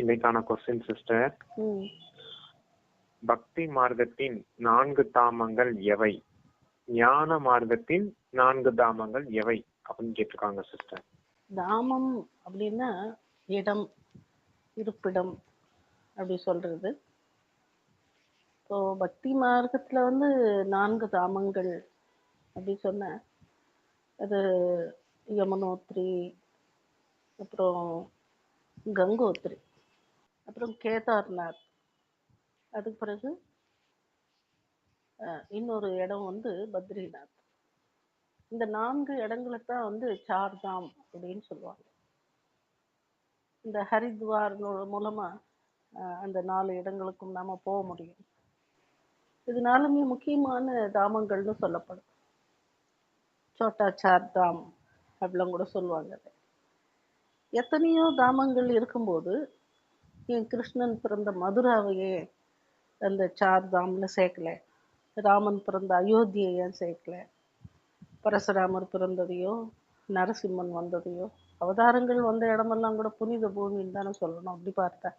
இன்னைக்கான question sister பக்தி மார்க்கத்தின் நான்கு தாமங்கள் எவை? ஞான மார்க்கத்தின் நான்கு தாமங்கள் எவை? அப்படின்னு கேட்டிருக்காங்க சிஸ்டர் தாமம் அப்படின்னா இடம் இருப்பிடம் அப்படி சொல்றது. இப்போ பக்தி மார்க்கத்துல வந்து நான்கு தாமங்கள் அப்படி சொன்ன அது யமுனோத்ரி அப்புறம் கங்கோத்ரி. அப்புறம் கேதார்நாத். அதுக்கு பிறகு இன்னொரு இடம் வந்து பத்ரிநாத். இந்த நான்கு இடங்களை தான் வந்து சார்தாம் அப்படின்னு சொல்லுவாங்க. இந்த ஹரித்வார் மூலமா அஹ், அந்த நாலு இடங்களுக்கும் நாம போக முடியும். இதனாலுமே முக்கியமான தாமங்கள்னு சொல்லப்படும். சோட்டா சார் தாம் அப்படிலாம் கூட சொல்லுவாங்க அதை. எத்தனையோ தாமங்கள் இருக்கும்போது கிருஷ்ணன் பிறந்த மதுராவையே அந்த சார்தாமில் சேர்க்கலை. சேர்க்கல ராமன் பிறந்த அயோத்தியை ஏன் சேர்க்கல? பரசுராமர் பிறந்ததையோ நரசிம்மன் வந்ததையோ அவதாரங்கள் வந்த இடமெல்லாம் கூட புனித பூமின்னு தானே சொல்லணும். அப்படி பார்த்தேன்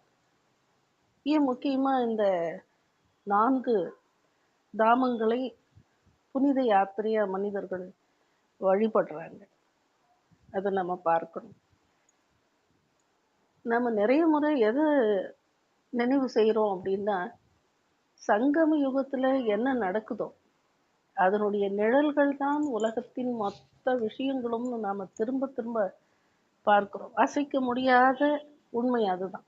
ஏன் முக்கியமாக இந்த நான்கு தாமங்களை புனித யாத்திரையாக மனிதர்கள் வழிபடுறாங்க? அதை நம்ம பார்க்கணும். நம்ம நிறைய முறை எதை நினைவு செய்கிறோம் அப்படின்னா சங்கம யுகத்தில் என்ன நடக்குதோ அதனுடைய நிழல்கள் தான் உலகத்தின் மொத்த விஷயங்களும்னு நாம திரும்ப திரும்ப பார்க்கிறோம் அசைக்க முடியாத உண்மை அதுதான்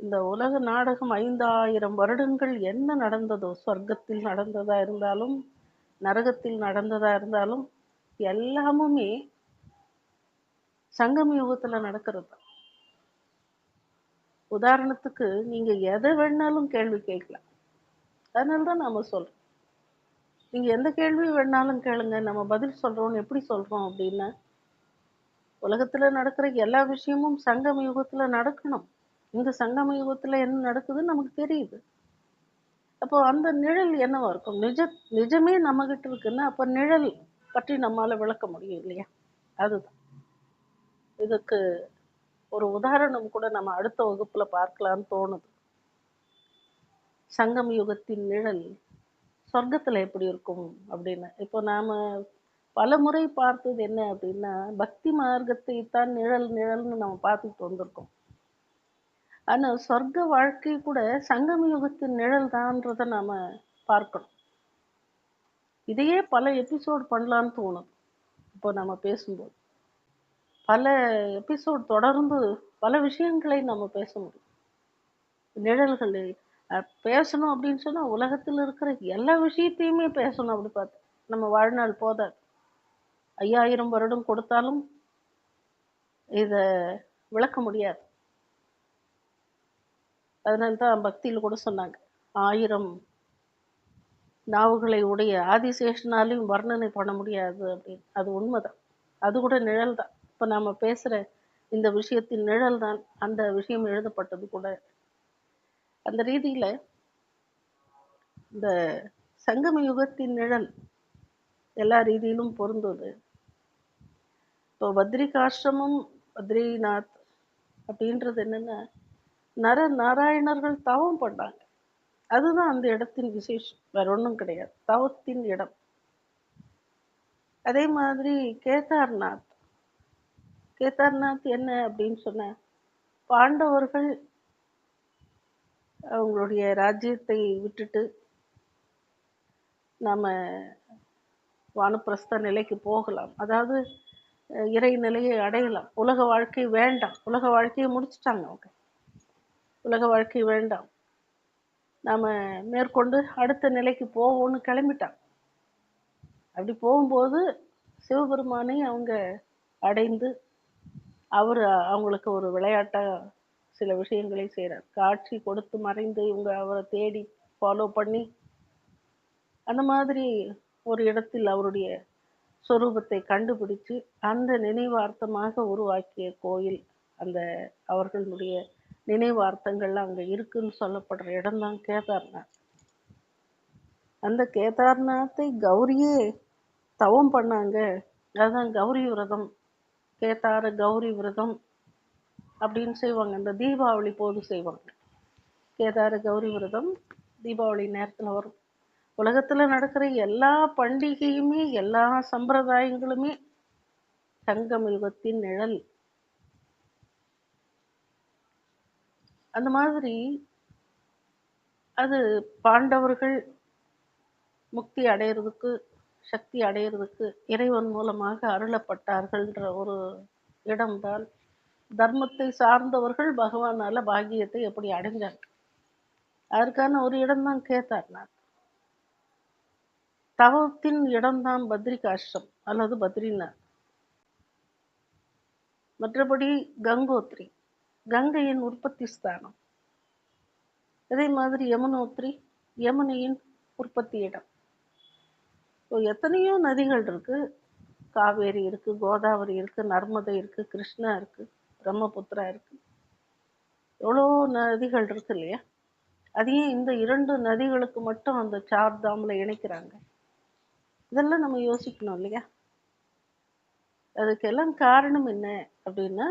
இந்த உலக நாடகம் ஐந்தாயிரம் வருடங்கள் என்ன நடந்ததோ சொர்க்கத்தில் நடந்ததா இருந்தாலும் நரகத்தில் நடந்ததா இருந்தாலும் எல்லாமுமே சங்கம் யுகத்தில் நடக்கிறது தான். உதாரணத்துக்கு நீங்க எதை வேணாலும் கேள்வி கேட்கலாம். அதனால தான் நாம சொல்றோம். நீங்க எந்த கேள்வி வேணாலும் கேளுங்க நம்ம பதில் சொல்றோம்னு எப்படி சொல்றோம் அப்படின்னா உலகத்துல நடக்கிற எல்லா விஷயமும் சங்கம யுகத்துல நடக்கணும். இந்த சங்கம யுகத்துல என்ன நடக்குதுன்னு நமக்கு தெரியுது. அப்போ அந்த நிழல் என்னவா இருக்கும்? நிஜ நிஜமே நம்ம கிட்ட இருக்குன்னா அப்ப நிழல் பற்றி நம்மால விளக்க முடியும் இல்லையா? அதுதான். இதுக்கு ஒரு உதாரணம் கூட நம்ம அடுத்த வகுப்புல பார்க்கலாம்னு தோணுது. சங்கம் யுகத்தின் நிழல் சொர்க்கத்துல எப்படி இருக்கும் அப்படின்னு. இப்போ நாம பல முறை பார்த்தது என்ன அப்படின்னா பக்தி மார்க்கத்தை தான் நிழல் நிழல்னு நம்ம பார்த்துட்டு வந்திருக்கோம். ஆனா சொர்க்க வாழ்க்கை கூட சங்கம யுகத்தின் நிழல் தான்றதை நாம பார்க்கணும். இதையே பல எபிசோட் பண்ணலான்னு தோணும் இப்போ நம்ம பேசும்போது. பல எபிசோட் தொடர்ந்து பல விஷயங்களை நம்ம பேச முடியும். நிழல்களை பேசணும் அப்படின்னு சொன்னா உலகத்தில் இருக்கிற எல்லா விஷயத்தையுமே பேசணும் அப்படி பார்த்து. நம்ம வாழ்நாள் போதாது. ஐயாயிரம் வருடம் கொடுத்தாலும் இத விளக்க முடியாது. அதனால தான் பக்தியில கூட சொன்னாங்க ஆயிரம் நாவுகளை உடைய ஆதிசேஷனாலையும் வர்ணனை பண்ண முடியாது அப்படின்னு. அது உண்மைதான். அது கூட நிழல் தான் இப்போ நாம பேசுற இந்த விஷயத்தின் நிழல் தான் அந்த விஷயம் எழுதப்பட்டது கூட. அந்த ரீதியில இந்த சங்கம யுகத்தின் நிழல் எல்லா ரீதியிலும் பொருந்தது இப்போ பத்ரிகாசிரமம் பத்ரிநாத் அப்படின்றது என்னன்னா நர நாராயணர்கள் தவம் பண்ணாங்க. அதுதான் அந்த இடத்தின் விசேஷம். வேற ஒன்றும் கிடையாது. தவத்தின் இடம். அதே மாதிரி கேதார்நாத் கேதார்நாத் என்ன அப்படின்னு சொன்ன பாண்டவர்கள் அவங்களுடைய ராஜ்யத்தை விட்டுட்டு நம்ம வானப்பிரஸ்த நிலைக்கு போகலாம். அதாவது இறை நிலையை அடையலாம். உலக வாழ்க்கை வேண்டாம். உலக வாழ்க்கையை முடிச்சிட்டாங்க அவங்க. உலக வாழ்க்கை வேண்டாம். நாம் மேற்கொண்டு அடுத்த நிலைக்கு போவோம்னு கிளம்பிட்டாங்க. அப்படி போகும்போது சிவபெருமானை அவங்க அடைந்து அவர் அவங்களுக்கு ஒரு விளையாட்டாக சில விஷயங்களை செய்கிறார் காட்சி கொடுத்து மறைந்து இவங்க அவரை தேடி ஃபாலோ பண்ணி அந்த மாதிரி ஒரு இடத்தில் அவருடைய சொரூபத்தை கண்டுபிடிச்சு அந்த நினைவார்த்தமாக உருவாக்கிய கோயில் அந்த அவர்களுடைய நினைவார்த்தங்கள்லாம் அங்கே இருக்குன்னு சொல்லப்படுற இடம்தான் கேதார்நாத். அந்த கேதார்நாத்தை கௌரியே தவம் பண்ணாங்க. அதுதான் கௌரி விரதம். கேதார கௌரி விரதம் அப்படின்னு செய்வாங்க. இந்த தீபாவளி போது செய்வாங்க. கேதார கௌரி விரதம் தீபாவளி நேரத்தில் வரும். உலகத்தில் நடக்கிற எல்லா பண்டிகையுமே எல்லா சம்பிரதாயங்களுமே சங்கம் யுகத்தின் நிழல். அந்த மாதிரி அது பாண்டவர்கள் முக்தி அடையிறதுக்கு சக்தி அடையிறதுக்கு இறைவன் மூலமாக அருளப்பட்டார்கள்ன்ற ஒரு இடம்தான். தர்மத்தை சார்ந்தவர்கள் பகவானால பாக்கியத்தை எப்படி அடைஞ்சாங்க? அதற்கான ஒரு இடம்தான் கேதார்நாத் தவத்தின் இடம்தான் பத்ரிகாஷ்டம் அல்லது பத்ரிநாத். மற்றபடி கங்கோத்ரி கங்கையின் உற்பத்தி ஸ்தானம். அதே மாதிரி யமுனோத்ரி யமுனையின் உற்பத்தி இடம். எத்தனையோ நதிகள் இருக்கு. காவேரி இருக்கு கோதாவரி இருக்கு நர்மதை இருக்கு கிருஷ்ணா இருக்கு பிரம்மபுத்திரா இருக்கு. எவ்வளோ நதிகள் இருக்கு இல்லையா? அதையே இந்த இரண்டு நதிகளுக்கு மட்டும் அந்த சார் இணைக்கிறாங்க. இதெல்லாம் நம்ம யோசிக்கணும் இல்லையா? அதுக்கெல்லாம் காரணம் என்ன அப்படின்னா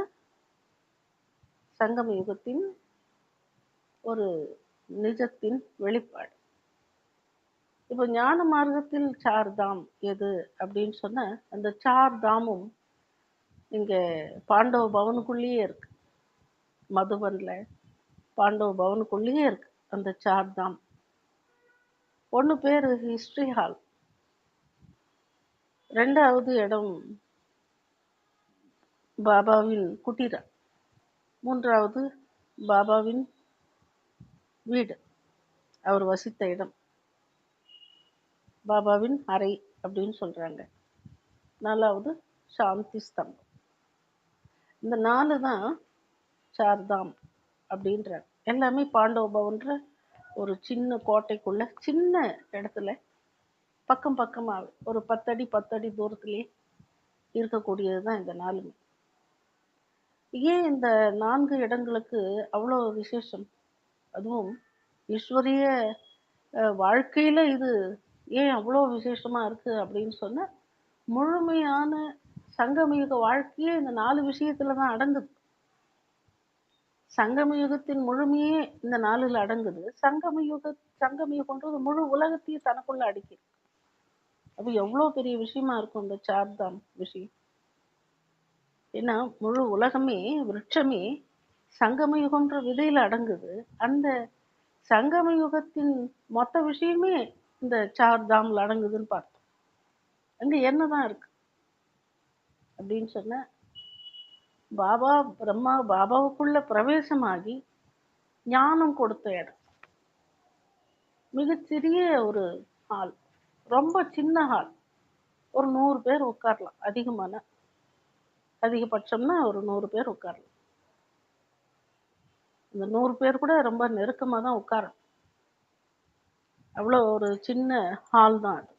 சங்கம யுகத்தின் ஒரு நிஜத்தின் வெளிப்பாடு. இப்போ ஞான மார்க்கத்தில் சார் தாம் எது அப்படின்னு சொன்ன அந்த சார்தாமும் தாமும் பாண்டவ பவனுக்குள்ளேயே இருக்கு. மதுவனில் பாண்டவ பவனுக்குள்ளேயே இருக்கு அந்த சார் தாம். ஒன்று பேர் ஹிஸ்ட்ரி ஹால் ரெண்டாவது இடம் பாபாவின் குட்டீரம் மூன்றாவது பாபாவின் வீடு. அவர் வசித்த இடம். பாபாவின் அறை அப்படின்னு சொல்கிறாங்க நாலாவது சாந்தி ஸ்தம்பம். இந்த நாலு தான் சார்தாம் அப்படின்றாங்க எல்லாமே பாண்டவ பவன்ற ஒரு சின்ன கோட்டைக்குள்ள சின்ன இடத்துல பக்கம் பக்கமாக ஒரு பத்தடி பத்தடி தூரத்திலே இருக்கக்கூடியது தான் இந்த நாலுமே. ஏன் இந்த நான்கு இடங்களுக்கு அவ்வளோ விசேஷம்? அதுவும் ஈஸ்வரிய வாழ்க்கையில் இது ஏன் அவ்வளோ விசேஷமா இருக்கு அப்படின்னு சொன்னா முழுமையான சங்கமயுக வாழ்க்கையே இந்த நாலு விஷயத்தில் தான் அடங்குது. சங்கமயுகத்தின் முழுமையே இந்த நாளில் அடங்குது. சங்கமயுக சங்கமயுகன்றது முழு உலகத்தையும் தனக்குள்ள அடிக்குது அப்போ எவ்வளோ பெரிய விஷயமா இருக்கும் இந்த சார்தாம் விஷயம்? ஏன்னா முழு உலகமே விருட்சமே சங்கமயுகம்ன்ற விதையில அடங்குது. அந்த சங்கம யுகத்தின் மொத்த விஷயமே இந்த சார் தாம்ல அடங்குதுன்னு பார்த்தோம். அங்க என்னதான் இருக்கு? அப்படின்னு சொன்ன பாபா பிரம்மா பாபாவுக்குள்ள பிரவேசமாகி ஞானம் கொடுத்த இடம். மிகச்சிறிய ஒரு ஹால் ரொம்ப சின்ன ஹால் ஒரு நூறு பேர் உட்காரலாம். அதிகமான அதிகபட்சம்னா ஒரு நூறு பேர் உட்காரலாம். இந்த நூறு பேர் கூட ரொம்ப நெருக்கமாக தான் உட்காரணும். அவ்வளோ ஒரு சின்ன ஹால் தான் அது.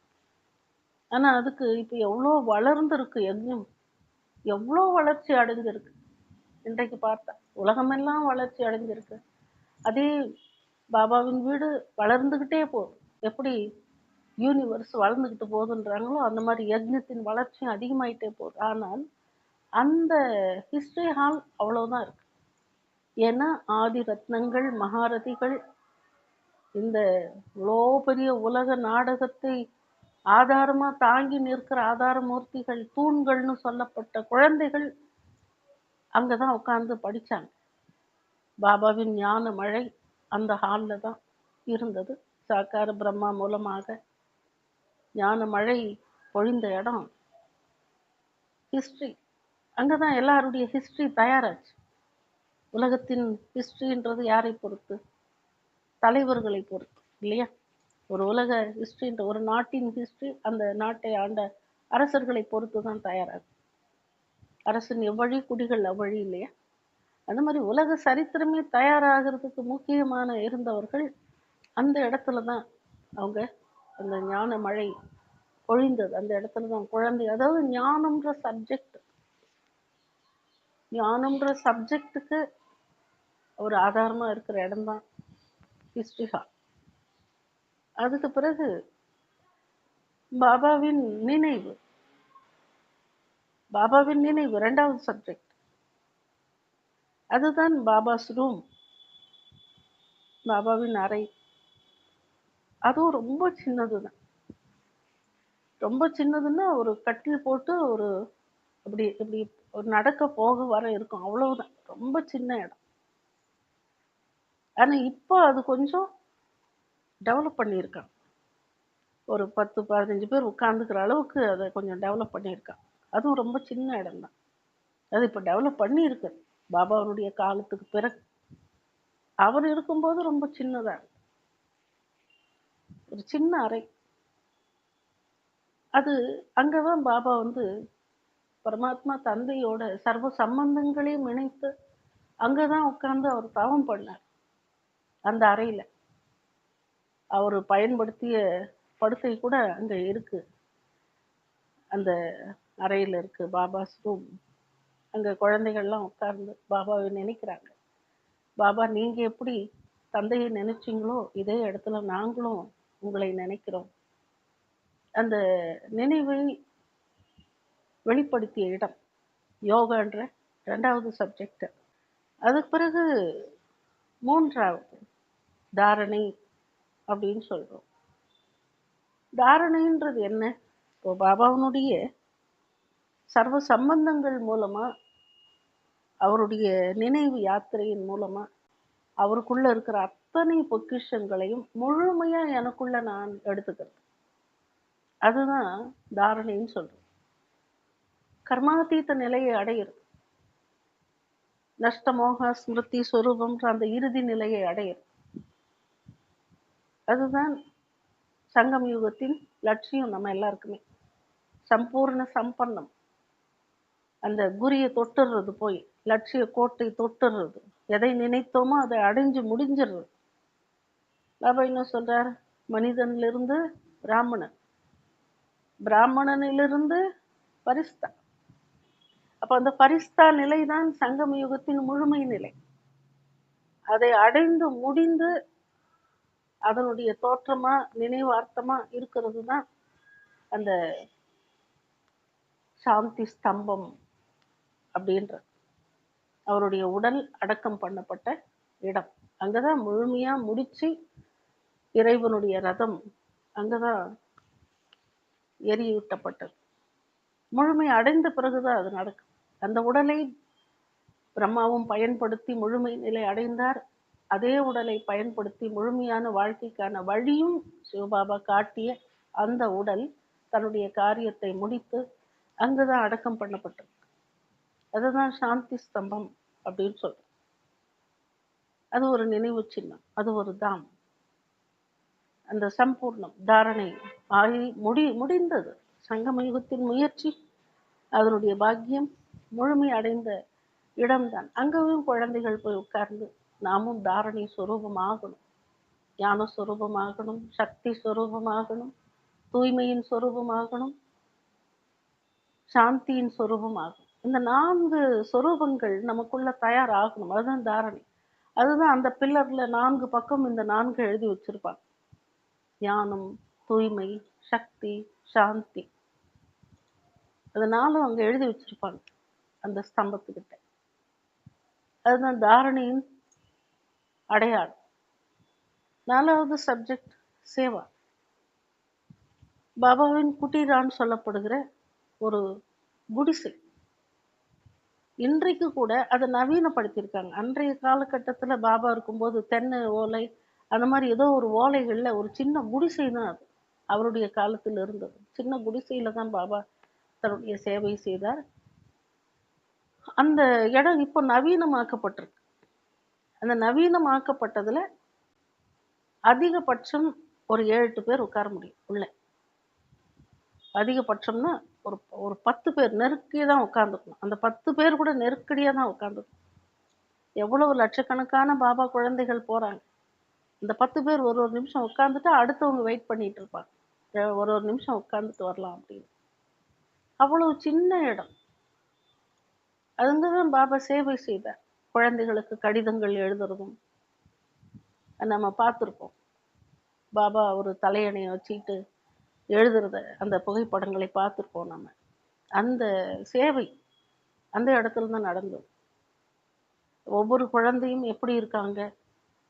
ஆனால் அதுக்கு இப்போ எவ்வளோ வளர்ந்துருக்கு யஜ்ஞம் எவ்வளோ வளர்ச்சி அடைஞ்சிருக்கு. இன்றைக்கு பார்த்தா உலகமெல்லாம் வளர்ச்சி அடைஞ்சிருக்கு. அதே பாபாவின் வீடு வளர்ந்துக்கிட்டே போகுது. எப்படி யூனிவர்ஸ் வளர்ந்துக்கிட்டு போகுதுன்றாங்களோ அந்த மாதிரி யஜ்னத்தின் வளர்ச்சியும் அதிகமாயிட்டே போகுது. ஆனால் அந்த ஹிஸ்ட்ரி ஹால் அவ்வளோதான் இருக்கு. ஏன்னா ஆதி ரத்னங்கள் மகாரதிகள் இந்த இவ்வளோ பெரிய உலக நாடகத்தை ஆதாரமா தாங்கி நிற்கிற ஆதாரமூர்த்திகள் தூண்கள்னு சொல்லப்பட்ட குழந்தைகள் அங்கதான் உட்காந்து படிச்சாங்க. பாபாவின் ஞான மழை அந்த ஹாலில் தான் இருந்தது. சாக்கார பிரம்மா மூலமாக ஞான மழை பொழிந்த இடம். ஹிஸ்ட்ரி அங்கே தான் எல்லாருடைய ஹிஸ்ட்ரி தயாராச்சு. உலகத்தின் ஹிஸ்ட்ரின்றது யாரை பொறுத்து? தலைவர்களை பொறுத்து இல்லையா? ஒரு உலக ஹிஸ்ட்ரின்ற ஒரு நாட்டின் ஹிஸ்ட்ரி அந்த நாட்டை ஆண்ட அரசர்களை பொறுத்து தான் தயாராகும். அரசன் எவ்வழி குடிகள் அவ்வழி இல்லையா? அந்த மாதிரி உலக சரித்திரமே தயாராகிறதுக்கு முக்கியமான இருந்தவர்கள் அந்த இடத்துல தான் அவங்க அந்த ஞான மழை பொழிந்தது. அந்த இடத்துல தான் குழந்தை. அதாவது ஞானம்ன்ற சப்ஜெக்ட் ஞானம்ன்ற சப்ஜெக்டுக்கு ஒரு ஆதாரமா இருக்கிற இடம்தான் ஹிஸ்ட்ரி அதுக்கு பிறகு பாபாவின் நினைவு. பாபாவின் நினைவு ரெண்டாவது சப்ஜெக்ட் அதுதான் பாபாஸ் ரூம் பாபாவின் அறை. அதுவும் ரொம்ப சின்னது தான் ரொம்ப சின்னதுன்னா ஒரு கட்டில் போட்டு ஒரு அப்படி இப்படி ஒரு நடக்க போக வர இருக்கும். அவ்வளவுதான். ரொம்ப சின்ன இடம். ஆனால் இப்போ அது கொஞ்சம் டெவலப் பண்ணியிருக்கான். ஒரு பத்து பதினஞ்சு பேர் உட்காந்துக்கிற அளவுக்கு அதை கொஞ்சம் டெவலப் பண்ணியிருக்கான். அதுவும் ரொம்ப சின்ன இடம் தான் அது இப்போ டெவலப் பண்ணியிருக்கு. பாபாவுடைய காலத்துக்கு பிறகு. அவர் இருக்கும்போது ரொம்ப சின்னதாக ஒரு சின்ன அறை. அது அங்கே தான் பாபா வந்து பரமாத்மா தந்தையோட சர்வ சம்பந்தங்களையும் இணைத்து அங்கே தான் உட்காந்து அவர் தவம் பண்ணார். அந்த அறையில. அவர் பயன்படுத்திய படுக்கை கூட அங்க இருக்கு. அந்த அறையில இருக்கு. பாபாஸ் ரூம். அங்க குழந்தைகள்லாம் உட்கார்ந்து பாபாவை நினைக்கிறாங்க. பாபா நீங்க எப்படி தந்தையை நினைச்சீங்களோ இதே இடத்துல நாங்களும் உங்களை நினைக்கிறோம். அந்த நினைவை வெளிப்படுத்திய இடம் யோகான்ற ரெண்டாவது சப்ஜெக்ட் அதுக்கு பிறகு மூன்றாவது தாரணை அப்படின்னு சொல்றோம். தாரணைன்றது என்ன? இப்போ பாபாவனுடைய சர்வ சம்பந்தங்கள் மூலமா அவருடைய நினைவு யாத்திரையின் மூலமா அவருக்குள்ள இருக்கிற அத்தனை பொக்கிஷங்களையும் முழுமையாக எனக்குள்ள நான் எடுத்துக்கிறேன் அதுதான் தாரணைன்னு சொல்றோம். கர்மாதீத்த நிலையை அடையிறது. நஷ்டமோக ஸ்மிருதி ஸ்வரூபம்ன்ற அந்த இறுதி நிலையை அடையிறது. அதுதான் சங்கம் யுகத்தின் லட்சியம் நம்ம எல்லாருக்குமே. சம்பூர்ண சம்பன்னம் அந்த குறியை தொட்டுறது போய் லட்சிய கோட்டை தொட்டுறது எதை நினைத்தோமோ அதை அடைஞ்சு முடிஞ்சிடுறது. பாபா என்ன சொல்றார்? மனிதனிலிருந்து பிராமணன். பிராமணனிலிருந்து பரிஸ்தா. அப்ப அந்த பரிஸ்தா நிலைதான் சங்கம யுகத்தின் முழுமை நிலை. அதை அடைந்து முடிந்து அதனுடைய தோற்றமா நினைவார்த்தமா இருக்கிறது தான் அந்த சாந்தி ஸ்தம்பம் அப்படின்ற அவருடைய உடல் அடக்கம் பண்ணப்பட்ட இடம். அங்கதான் முழுமையா முடிச்சு இறைவனுடைய ரதம் அங்கதான் எரியூட்டப்பட்டது. முழுமை அடைந்த பிறகுதான் அது நடக்கும் அந்த உடலை பிரம்மாவும் பயன்படுத்தி முழுமை நிலை அடைந்தார். அதே உடலை பயன்படுத்தி முழுமையான வாழ்க்கைக்கான வழியும் சிவபாபா காட்டிய அந்த உடல் தன்னுடைய காரியத்தை முடித்து அங்குதான் அடக்கம் பண்ணப்பட்டது. அதுதான் சாந்தி ஸ்தம்பம் அப்படின்னு சொல்றோம். அது ஒரு நினைவு சின்னம் அது ஒரு தாம். அந்த சம்பூர்ணம் தாரணை ஆகி முடி முடிந்தது. சங்கம யுகத்தின் முயற்சி அதனுடைய பாக்கியம் முழுமை அடைந்த இடம்தான். அங்கேயும் குழந்தைகள் போய் உட்கார்ந்து நாமும் தாரணை சுரூபமாகணும். ஞான சுரூபமாகணும் சக்தி சுரூபமாகணும் தூய்மையின் சுரூபமாகணும் சாந்தியின் சுரூபமாகும் இந்த நான்கு சொரூபங்கள் நமக்குள்ள தயாராகணும். அதுதான் தாரணை. அதுதான் அந்த பில்லர்ல நான்கு பக்கம் இந்த நான்கு எழுதி வச்சிருப்பாங்க. ஞானம் தூய்மை சக்தி சாந்தி. அதனால அங்க எழுதி வச்சிருப்பாங்க அந்த ஸ்தம்பத்துக்கிட்ட. அதுதான் தாரணையின் அடையாளம். நாலாவது சப்ஜெக்ட் சேவா. பாபாவின் குட்டீரான்னு சொல்லப்படுகிற ஒரு குடிசை. இன்றைக்கு கூட அதை நவீனப்படுத்தியிருக்காங்க. அன்றைய காலகட்டத்தில் பாபா இருக்கும்போது தென்னை ஓலை அந்த மாதிரி ஏதோ ஒரு ஓலைகள்ல ஒரு சின்ன குடிசை தான் அது. அவருடைய காலத்தில் இருந்தது. சின்ன குடிசையில தான் பாபா தன்னுடைய சேவை செய்தார். அந்த இடம் இப்போ நவீனமாக்கப்பட்டிருக்கு. அந்த நவீனமாக்கப்பட்டதுல அதிகபட்சம் ஒரு ஏழு எட்டு பேர் உட்கார முடியும் உள்ள. அதிகபட்சம்னா ஒரு ஒரு பத்து பேர் நெருக்கியே தான் உட்காந்துக்கணும் அந்த பத்து பேர் கூட நெருக்கடியாக தான் உட்காந்துக்கணும் எவ்வளவு லட்சக்கணக்கான பாபா குழந்தைகள் போகிறாங்க இந்த பத்து பேர் ஒரு ஒரு நிமிஷம் உட்காந்துட்டு அடுத்தவங்க வெயிட் பண்ணிட்டு இருப்பாங்க. ஒரு ஒரு நிமிஷம் உட்காந்துட்டு வரலாம் அப்படின்னு. அவ்வளவு சின்ன இடம். அதுங்க தான் பாபா சேவை செய்தார். குழந்தைகளுக்கு கடிதங்கள் எழுதுறதும் நம்ம பார்த்துருப்போம். பாபா ஒரு தலையணையை வச்சுக்கிட்டு எழுதுறத அந்த புகைப்படங்களை பார்த்துருப்போம் நம்ம. அந்த சேவை அந்த இடத்துல தான் நடந்தது. ஒவ்வொரு குழந்தையும் எப்படி இருக்காங்க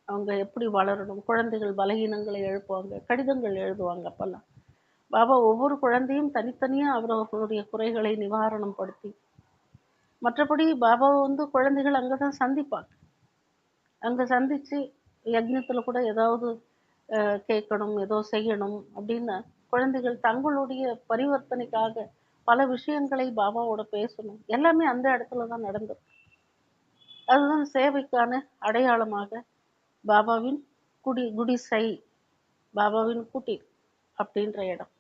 அவங்க எப்படி வளரணும் குழந்தைகள் பலகீனங்களை எழுப்புவாங்க கடிதங்கள் எழுதுவாங்க அப்பெல்லாம். பாபா ஒவ்வொரு குழந்தையும் தனித்தனியாக அவரவர்களுடைய குறைகளை நிவாரணம் படுத்தி மற்றபடி பாபாவை வந்து குழந்தைகள் அங்கே தான் சந்திப்பாங்க. அங்கே சந்தித்து யக்ஞத்தில் கூட ஏதாவது கேட்கணும் ஏதோ செய்யணும் அப்படின்னு குழந்தைகள் தங்களுடைய பரிவர்த்தனைக்காக பல விஷயங்களை பாபாவோட பேசணும். எல்லாமே அந்த இடத்துல தான் நடந்தது. அதுதான் சேவைக்கான அடையாளமாக பாபாவின் குடி குடிசை பாபாவின் குட்டி அப்படின்ற இடம்.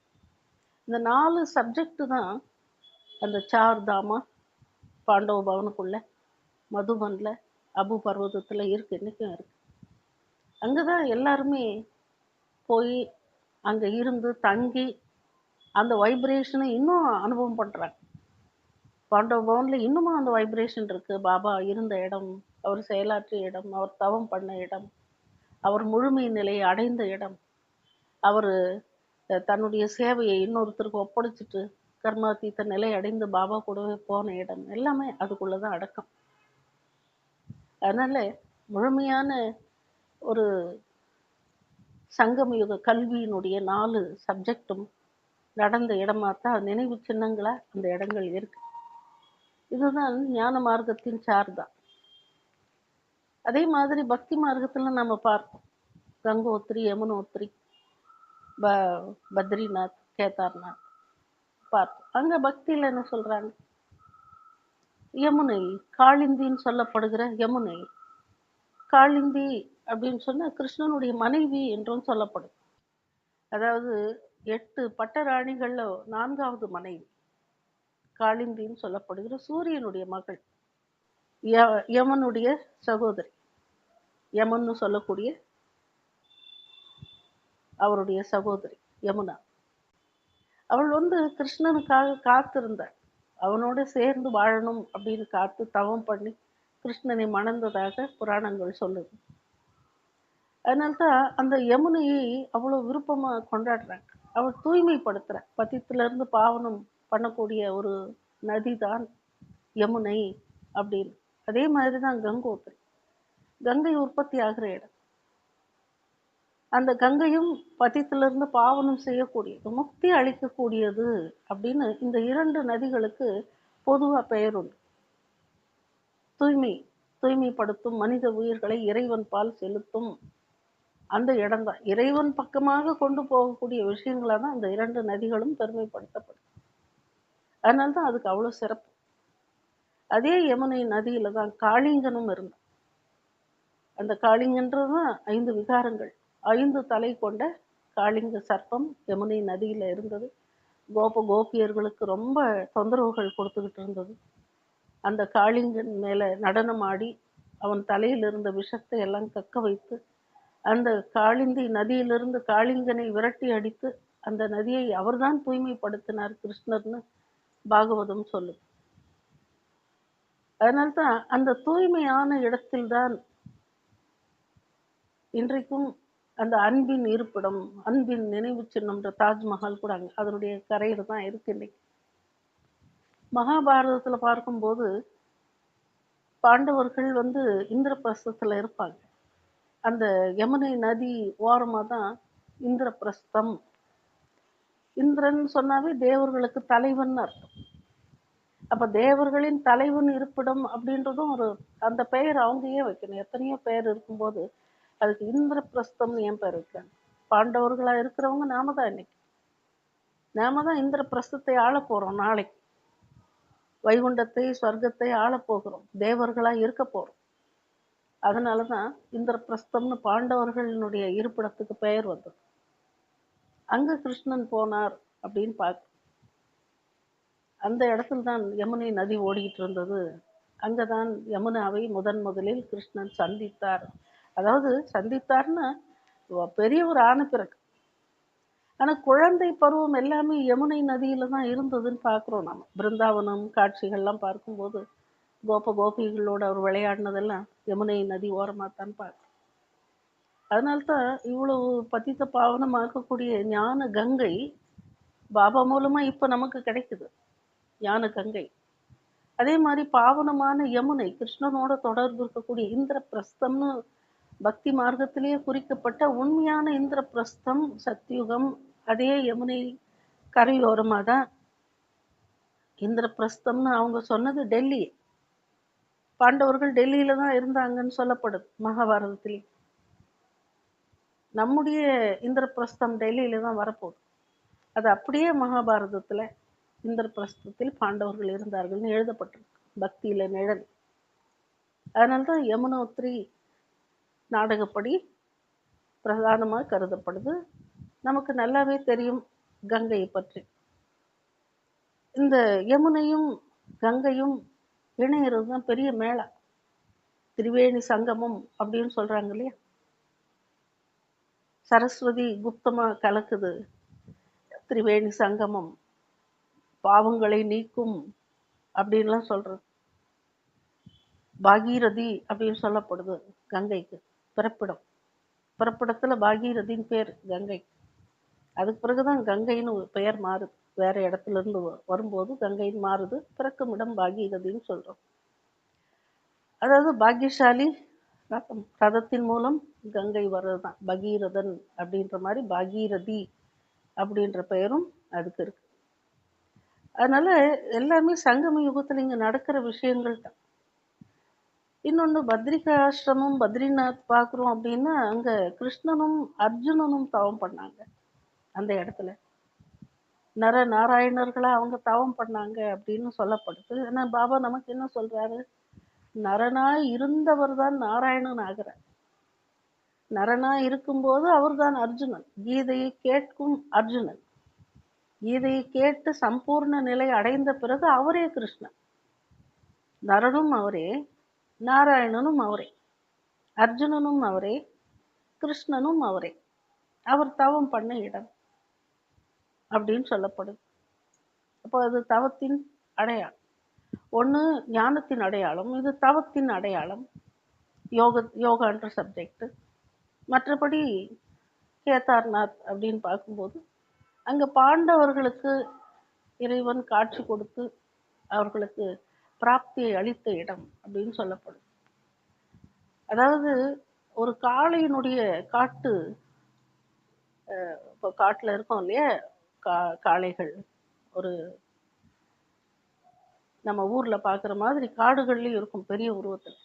இந்த நாலு சப்ஜெக்ட் தான் அந்த சார் தாமா பாண்டவ பவனுக்குள்ள மதுபனில் அபு பர்வதத்தில் இருக்கு இன்றைக்கும் இருக்கு. அங்கே தான் எல்லாருமே போய் அங்கே இருந்து தங்கி அந்த வைப்ரேஷனை இன்னும் அனுபவம் பண்ணுறாங்க பாண்டவ பவனில் இன்னுமும் அந்த வைப்ரேஷன் இருக்குது பாபா இருந்த இடம் அவர் செயலாற்றிய இடம் அவர் தவம் பண்ண இடம் அவர் முழுமை நிலையை அடைந்த இடம் அவர் தன்னுடைய சேவையை இன்னொருத்தருக்கு ஒப்படைச்சிட்டு கர்மாத்தீத்த நிலை அடைந்து பாபா கூடவே போன இடம் எல்லாமே அதுக்குள்ளே தான் அடக்கம். அதனால முழுமையான ஒரு சங்கம் யுக கல்வியினுடைய நாலு சப்ஜெக்டும் நடந்த இடமா தான் நினைவு சின்னங்களா அந்த இடங்கள் இருக்கு. இதுதான் ஞான மார்க்கத்தின் சார் தான் அதே மாதிரி பக்தி மார்க்கத்துல நம்ம பார்ப்போம். கங்கோத்திரி யமுனோத்திரி ப பத்ரிநாத் கேதார்நாத். பார்ப்போம் அங்க பக்தியில என்ன சொல்றாங்க? யமுனை காளிந்தின்னு சொல்லப்படுகிற யமுனை. காளிந்தி அப்படின்னு சொன்னா கிருஷ்ணனுடைய மனைவி என்றும் சொல்லப்படும். அதாவது எட்டு பட்டராணிகள்ல நான்காவது மனைவி. காளிந்தின்னு சொல்லப்படுகிற சூரியனுடைய மகள். ய- யமனுடைய சகோதரி. யமன்னு சொல்லக்கூடிய அவருடைய சகோதரி யமுனா. அவள் வந்து கிருஷ்ணனுக்காக காத்திருந்தாள் அவனோட சேர்ந்து வாழணும் அப்படின்னு காத்து தவம் பண்ணி கிருஷ்ணனை மணந்ததாக புராணங்கள் சொல்லுது. அதனால்தான் அந்த யமுனையை அவ்வளோ விருப்பமா கொண்டாடுறாங்க. அவள் தூய்மைப்படுத்துகிற பத்தித்துல இருந்து பாவனம் பண்ணக்கூடிய ஒரு நதி தான் யமுனை அப்படின்னு. அதே மாதிரி தான் கங்கோத்திரி கங்கை உற்பத்தி ஆகிற இடம். அந்த கங்கையும் பத்தித்திலிருந்து பாவனம் செய்யக்கூடியது முக்தி அளிக்கக்கூடியது அப்படின்னு இந்த இரண்டு நதிகளுக்கு பொதுவா பெயர் உண்டு தூய்மை தூய்மைப்படுத்தும் மனித உயிர்களை இறைவன் பால் செலுத்தும் அந்த இடம்தான். இறைவன் பக்கமாக கொண்டு போகக்கூடிய விஷயங்களாக தான் அந்த இரண்டு நதிகளும் பெருமைப்படுத்தப்படும். அதனால தான் அதுக்கு அவ்வளோ சிறப்பு. அதே யமுனை நதியில தான் காளிங்கனும் இருந்தான். அந்த காளிங்கன்றது தான் ஐந்து விகாரங்கள். ஐந்து தலை கொண்ட காளிங்க சர்ப்பம் யமுனை நதியில இருந்தது. கோப கோபியர்களுக்கு ரொம்ப தொந்தரவுகள் கொடுத்துக்கிட்டு இருந்தது. அந்த காளிங்கன் மேல நடனம் ஆடி அவன் தலையில் இருந்த விஷத்தை எல்லாம் கக்க வைத்து அந்த காளிந்தி நதியிலிருந்து காளிங்கனை விரட்டி அடித்து அந்த நதியை அவர்தான் தூய்மைப்படுத்தினார் கிருஷ்ணர்னு பாகவதம் சொல்லுது அதனால்தான் அந்த தூய்மையான இடத்தில்தான் இன்றைக்கும் அந்த அன்பின் இருப்பிடம் அன்பின் நினைவு சின்னம்ன்ற தாஜ்மஹால் கூட அங்கே அதனுடைய கரையில் தான் இருக்கு இன்னைக்கு. மகாபாரதத்துல பார்க்கும்போது பாண்டவர்கள் வந்து இந்திரபிரஸ்தத்தில் இருப்பாங்க. அந்த யமுனை நதி ஓரமாக தான் இந்திரபிரஸ்தம் இந்திரன் சொன்னாவே தேவர்களுக்கு தலைவன் அர்த்தம். அப்ப தேவர்களின் தலைவன் இருப்பிடம் அப்படின்றதும் ஒரு அந்த பெயர் அவங்க ஏன் வைக்கணும். எத்தனையோ பெயர் இருக்கும்போது அதுக்கு இந்திரபிரஸ்தம்னு ஏன் பேர் வைக்கிறாங்க? பாண்டவர்களா இருக்கிறவங்க நாம தான் இன்னைக்கு. நாம தான் இந்திரபிரஸ்தத்தை ஆள போறோம் நாளைக்கு வைகுண்டத்தை ஸ்வர்க்கத்தை ஆள போகிறோம் தேவர்களா இருக்க போறோம். அதனாலதான் இந்திரபிரஸ்தம்னு பாண்டவர்களினுடைய இருப்பிடத்துக்கு பெயர் வந்தது. அங்க கிருஷ்ணன் போனார் அப்படின்னு பார்க்க அந்த இடத்துல தான் யமுனை நதி ஓடிக்கிட்டு இருந்தது. அங்கதான் யமுனாவை முதன் முதலில் கிருஷ்ணன் சந்தித்தார். அதாவது சந்தித்தார்னா பெரிய ஒரு ஆன பிறகு. ஆனா குழந்தை பருவம் எல்லாமே யமுனை நதியில் தான் இருந்ததுன்னு பார்க்குறோம் நம்ம பிருந்தாவனம் காட்சிகள்லாம் பார்க்கும்போது கோப கோபிகளோட அவர் விளையாடினதெல்லாம் யமுனை நதி ஓரமாக தான் அதனால அதனால்தான் இவ்வளவு பதித்த பாவனமாக்கக்கூடிய ஞான கங்கை பாபா மூலமா இப்ப நமக்கு கிடைக்குது. ஞான கங்கை. அதே மாதிரி பாவனமான யமுனை கிருஷ்ணனோட தொடர்பு இருக்கக்கூடிய இந்திரபிரஸ்தம்னு பக்தி மார்க்கத்திலேயே குறிக்கப்பட்ட உண்மையான இந்திரபிரஸ்தம் சத்யுகம் அதே யமுனை கரையோரமாக தான் இந்திரபிரஸ்தம்னு அவங்க சொன்னது டெல்லி. பாண்டவர்கள் டெல்லியில தான் இருந்தாங்கன்னு சொல்லப்படுது மகாபாரதத்திலே. நம்முடைய இந்திரபிரஸ்தம் டெல்லியில தான் வரப்போகுது. அது அப்படியே மகாபாரதத்துல இந்திரபிரஸ்தத்தில் பாண்டவர்கள் இருந்தார்கள்னு எழுதப்பட்டிருக்கு. பக்தியில நிழல். அதனால தான் யமுனோத்ரி நாடகப்படி பிரதானமாக கருதப்படுது. நமக்கு நல்லாவே தெரியும் கங்கையை பற்றி. இந்த யமுனையும் கங்கையும் இணையிறது தான் பெரிய மேளா திரிவேணி சங்கமம் அப்படின்னு சொல்கிறாங்க இல்லையா? சரஸ்வதி குப்தமாக கலக்குது திரிவேணி சங்கமம். பாவங்களை நீக்கும் அப்படின்லாம் சொல்கிறது பாகீரதி அப்படின்னு சொல்லப்படுது கங்கைக்கு. பிறப்பிடம். பிறப்பிடத்துல பாகீரதின்னு பேர் கங்கை. அதுக்கு பிறகுதான் கங்கைன்னு பெயர் மாறுது. வேற இடத்துல இருந்து வரும்போது கங்கைன்னு மாறுது. பிறக்கும் இடம் பாகீரதின்னு சொல்றோம். அதாவது பாக்யசாலி ரதம் ரதத்தின் மூலம் கங்கை வர்றதுதான். பகீரதன் அப்படின்ற மாதிரி பாகீரதி அப்படின்ற பெயரும் அதுக்கு இருக்கு. அதனால எல்லாமே சங்கம யுகத்துல இங்க நடக்கிற விஷயங்கள் தான் இன்னொன்று பத்ரிகாசிரமம் பத்ரிநாத் பார்க்குறோம் அப்படின்னா அங்க கிருஷ்ணனும் அர்ஜுனனும் தவம் பண்ணாங்க அந்த இடத்துல. நர நாராயணர்களா அவங்க தவம் பண்ணாங்க அப்படின்னு சொல்லப்படுது. ஆனால் பாபா நமக்கு என்ன சொல்றாரு? நரனாய் இருந்தவர் தான் நாராயணன் ஆகிறார். நரனாய் இருக்கும்போது அவர்தான் அர்ஜுனன். கீதையை கேட்கும் அர்ஜுனன். கீதையை கேட்டு சம்பூர்ண நிலை அடைந்த பிறகு அவரே கிருஷ்ணன். நரனும் அவரே. நாராயணனும் அவரே அர்ஜுனனும் அவரே கிருஷ்ணனும் அவரே. அவர் தவம் பண்ண இடம் அப்படின்னு சொல்லப்படுது. அப்போ அது தவத்தின் அடையாளம். ஒன்று ஞானத்தின் அடையாளம் இது தவத்தின் அடையாளம். யோக யோகான்ற சப்ஜெக்ட் மற்றபடி கேதார்நாத் அப்படின்னு பார்க்கும்போது அங்கே பாண்டவர்களுக்கு இறைவன் காட்சி கொடுத்து அவர்களுக்கு பிராப்தியை அளித்த இடம் அப்படின்னு சொல்லப்படும். அதாவது ஒரு காளையினுடைய காட்டு இப்போ காட்டுல இருக்கோம் இல்லையா? கா காளைகள். ஒரு நம்ம ஊர்ல பார்க்குற மாதிரி காடுகள்லயும் இருக்கும் பெரிய உருவத்துல.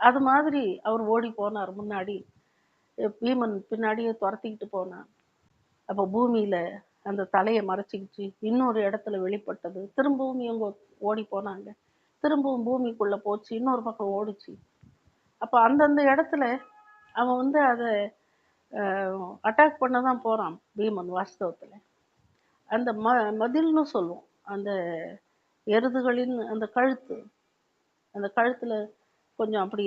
அது மாதிரி அவர் ஓடி போனார் முன்னாடி. பீமன் பின்னாடியே துரத்திக்கிட்டு போனான் அப்போ பூமியில அந்த தலையை மறைச்சிக்கிச்சு. இன்னொரு இடத்துல வெளிப்பட்டது. திரும்பவும் இவங்க ஓடி போனாங்க. திரும்பவும் பூமிக்குள்ள போச்சு இன்னொரு பக்கம் ஓடுச்சு. அப்போ அந்தந்த இடத்துல அவன் வந்து அதை அட்டாக் பண்ண தான் போகிறான் பீமன் வாஸ்தவத்தில். அந்த ம மதில்னு சொல்லுவோம் அந்த எருதுகளின் அந்த கழுத்து அந்த கழுத்தில் கொஞ்சம் அப்படி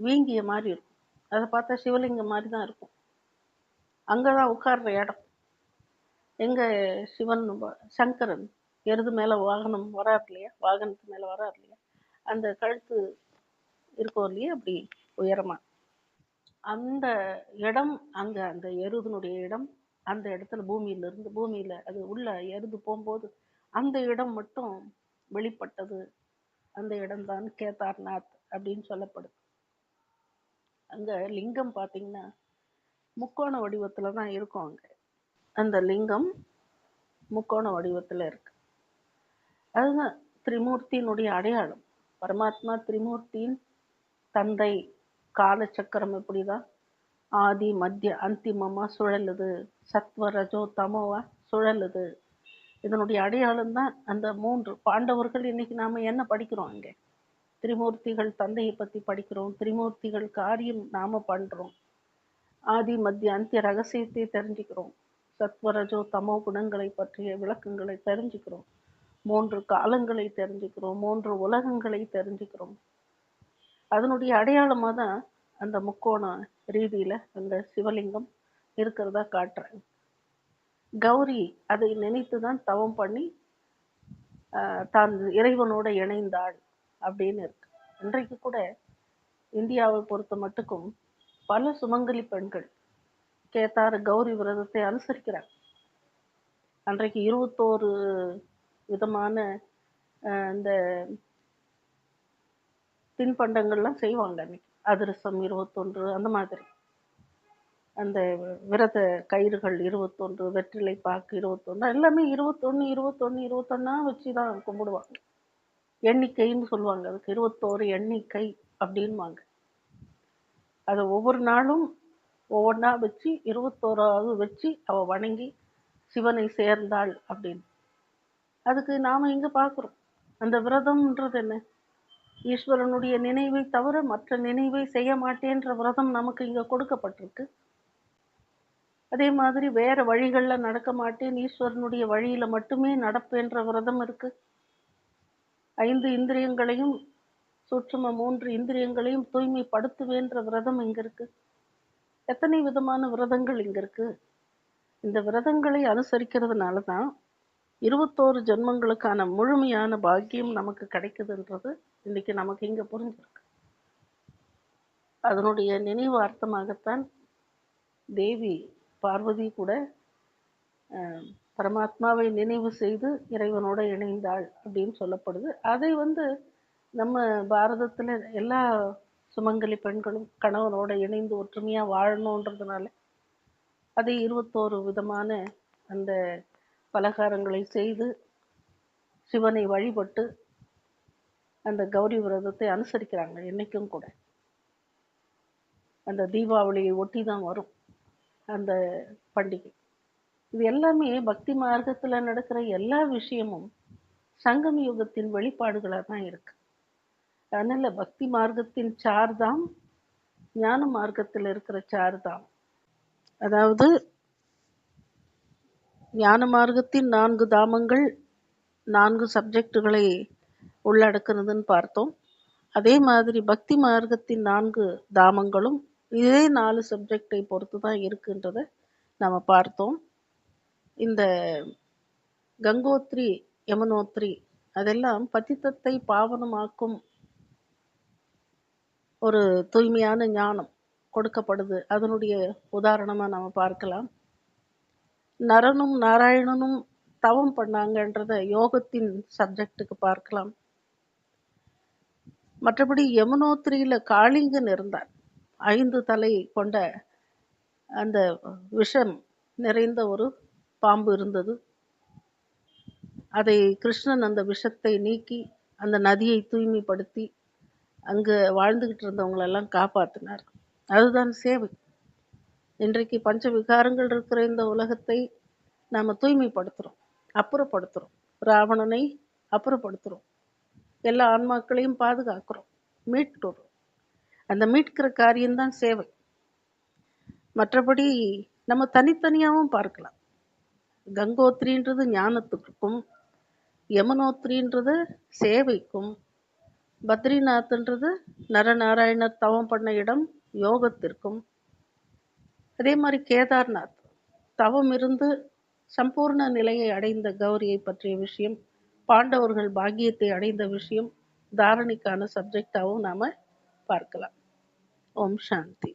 வீங்கிய மாதிரி இருக்கும். அதை பார்த்தா சிவலிங்கம் மாதிரி தான் இருக்கும். அங்கே தான் உட்கார்ற இடம். எங்கள் சிவன் சங்கரன் எருது மேலே வாகனம் வராது இல்லையா? வாகனத்து மேலே வராது இல்லையா? அந்த கழுத்து இருக்கும் இல்லையா? அப்படி உயரமாக அந்த இடம் அங்கே அந்த எருதுனுடைய இடம் அந்த இடத்துல பூமியில் இருந்து பூமியில் அது உள்ள எருது போகும்போது அந்த இடம் மட்டும் வெளிப்பட்டது. அந்த இடம்தான் கேதார்நாத் அப்படின்னு சொல்லப்படுது. அங்கே லிங்கம் பார்த்தீங்கன்னா முக்கோண வடிவத்தில் தான் இருக்கும் அங்கே. அந்த லிங்கம் முக்கோண வடிவத்தில் இருக்கு. அதுதான் திரிமூர்த்தியினுடைய அடையாளம். பரமாத்மா திரிமூர்த்தியின் தந்தை காலச்சக்கரம் எப்படிதான் ஆதி மத்திய அந்திமமா சுழலுது. சத்வ ரஜோ தமோவா சுழலுது. இதனுடைய அடையாளம் தான் அந்த மூன்று. பாண்டவர்கள் இன்னைக்கு நாம் என்ன படிக்கிறோம் அங்கே திரிமூர்த்திகள் தந்தையை பற்றி படிக்கிறோம். திரிமூர்த்திகள் காரியம் நாம் பண்ணுறோம் ஆதி மத்திய அந்திய ரகசியத்தை தெரிஞ்சுக்கிறோம். சத்வரஜோ தமோ குணங்களை பற்றிய விளக்கங்களை தெரிஞ்சுக்கிறோம். மூன்று காலங்களை தெரிஞ்சுக்கிறோம் மூன்று உலகங்களை தெரிஞ்சுக்கிறோம். அதனுடைய அடையாளமா தான் அந்த முக்கோண ரீதியில அந்த சிவலிங்கம் இருக்கிறதா காட்டுறாங்க. கௌரி அதை நினைத்து தான் தவம் பண்ணி ஆஹ், தான் இறைவனோட இணைந்தாள் அப்படின்னு இருக்கு. இன்றைக்கு கூட இந்தியாவை பொறுத்த மட்டுக்கும் பல சுமங்கலி பெண்கள் கேத்தாறு கௌரி விரதத்தை அனுசரிக்கிறாங்க. அன்றைக்கு இருபத்தோரு விதமான ஆஹ், இந்த தின்பண்டங்கள்லாம் செய்வாங்க அன்னைக்கு. அதிரசம் இருபத்தொன்று அந்த மாதிரி. அந்த விரத கயிறுகள் இருபத்தொன்று வெற்றிலை பாக்கு இருபத்தொன்று எல்லாமே இருபத்தொன்று இருபத்தொன்று இருபத்தொன்னா வச்சு தான் கும்பிடுவாங்க. எண்ணிக்கைன்னு சொல்லுவாங்க அதுக்கு. இருபத்தோரு எண்ணிக்கை அப்படின்வாங்க அதை ஒவ்வொரு நாளும் ஒவ்வொன்றா வச்சு இருபத்தோராவது வச்சு அவ வணங்கி சிவனை சேர்ந்தாள் அப்படின்னு. அதுக்கு நாம இங்க பார்க்குறோம்? அந்த விரதம்ன்றது என்ன? ஈஸ்வரனுடைய நினைவை தவிர மற்ற நினைவை செய்ய மாட்டேன்ற விரதம் நமக்கு இங்க கொடுக்கப்பட்டிருக்கு. அதே மாதிரி வேற வழிகள்ல நடக்க மாட்டேன் ஈஸ்வரனுடைய வழியில மட்டுமே நடப்பேன்ற விரதம் இருக்கு. ஐந்து இந்திரியங்களையும் சூட்சும மூன்று இந்திரியங்களையும் தூய்மைப்படுத்துவேன்ற விரதம் இங்க இருக்கு. எத்தனை விதமான விரதங்கள் இங்க இருக்கு? இந்த விரதங்களை அனுசரிக்கிறதுனால தான் இருபத்தோரு ஜென்மங்களுக்கான முழுமையான பாக்கியம் நமக்கு கிடைக்குதுன்றது இன்னைக்கு நமக்கு இங்க புரிஞ்சிருக்கு. அதனுடைய நினைவார்த்தமாகத்தான் தேவி பார்வதி கூட அஹ், பரமாத்மாவை நினைவு செய்து இறைவனோட இணைந்தாள் அப்படின்னு சொல்லப்படுது. அதை வந்து நம்ம பாரதத்துல எல்லா சுமங்கலி பெண்களும் கணவனோட இணைந்து ஒற்றுமையாக வாழணுன்றதுனால அதை இருபத்தோரு விதமான அந்த பலகாரங்களை செய்து சிவனை வழிபட்டு அந்த கௌரி விரதத்தை அனுசரிக்கிறாங்க என்றைக்கும் கூட. அந்த தீபாவளியை ஒட்டி தான் வரும் அந்த பண்டிகை. இது எல்லாமே பக்தி மார்க்கத்தில் நடக்கிற எல்லா விஷயமும் சங்கம் யுகத்தின் வெளிப்பாடுகளாக தான் இருக்கு. அதனால் பக்தி மார்க்கத்தின் சார்தாம் ஞான மார்க்கத்தில் இருக்கிற சார்தாம். அதாவது ஞான மார்க்கத்தின் நான்கு தாமங்கள் நான்கு சப்ஜெக்டுகளை உள்ளடக்குனதுன்னு பார்த்தோம். அதே மாதிரி பக்தி மார்க்கத்தின் நான்கு தாமங்களும் இதே நாலு சப்ஜெக்டை பொறுத்து தான் இருக்குன்றத நம்ம பார்த்தோம். இந்த கங்கோத்ரி யமுனோத்ரி அதெல்லாம் பதித்தத்தை பாவனமாக்கும் ஒரு தூய்மையான ஞானம் கொடுக்கப்படுது. அதனுடைய உதாரணமாக நம்ம பார்க்கலாம். நரனும் நாராயணனும் தவம் பண்ணாங்கன்றத யோகத்தின் சப்ஜெக்டுக்கு பார்க்கலாம். மற்றபடி யமுனோத்திரியில காளிங்கன் இருந்தார். ஐந்து தலை கொண்ட அந்த விஷம் நிறைந்த ஒரு பாம்பு இருந்தது. அதை கிருஷ்ணன் அந்த விஷத்தை நீக்கி அந்த நதியை தூய்மைப்படுத்தி அங்கே வாழ்ந்துகிட்டு இருந்தவங்களெல்லாம் காப்பாற்றினார் அதுதான் சேவை. இன்றைக்கு பஞ்ச விகாரங்கள் இருக்கிற இந்த உலகத்தை நாம தூய்மைப்படுத்துகிறோம் அப்புறப்படுத்துறோம். ராவணனை அப்புறப்படுத்துறோம். எல்லா ஆன்மாக்களையும் பாதுகாக்கிறோம் மீட்கிறோம் அந்த மீட்கிற காரியம்தான் சேவை. மற்றபடி நம்ம தனித்தனியாகவும் பார்க்கலாம். கங்கோத்ரின்றது ஞானத்துக்கும் யமுனோத்ரின்றது சேவைக்கும் பத்ரிநாத்ன்றது நரநாராயணர் தவம் பண்ண இடம் யோகத்திற்கும் அதே மாதிரி கேதார்நாத் தவம் இருந்து சம்பூர்ண நிலையை அடைந்த கௌரியை பற்றிய விஷயம் பாண்டவர்கள் பாக்கியத்தை அடைந்த விஷயம் தாரணிக்கான சப்ஜெக்டாகவும் நாம் பார்க்கலாம். ஓம் சாந்தி.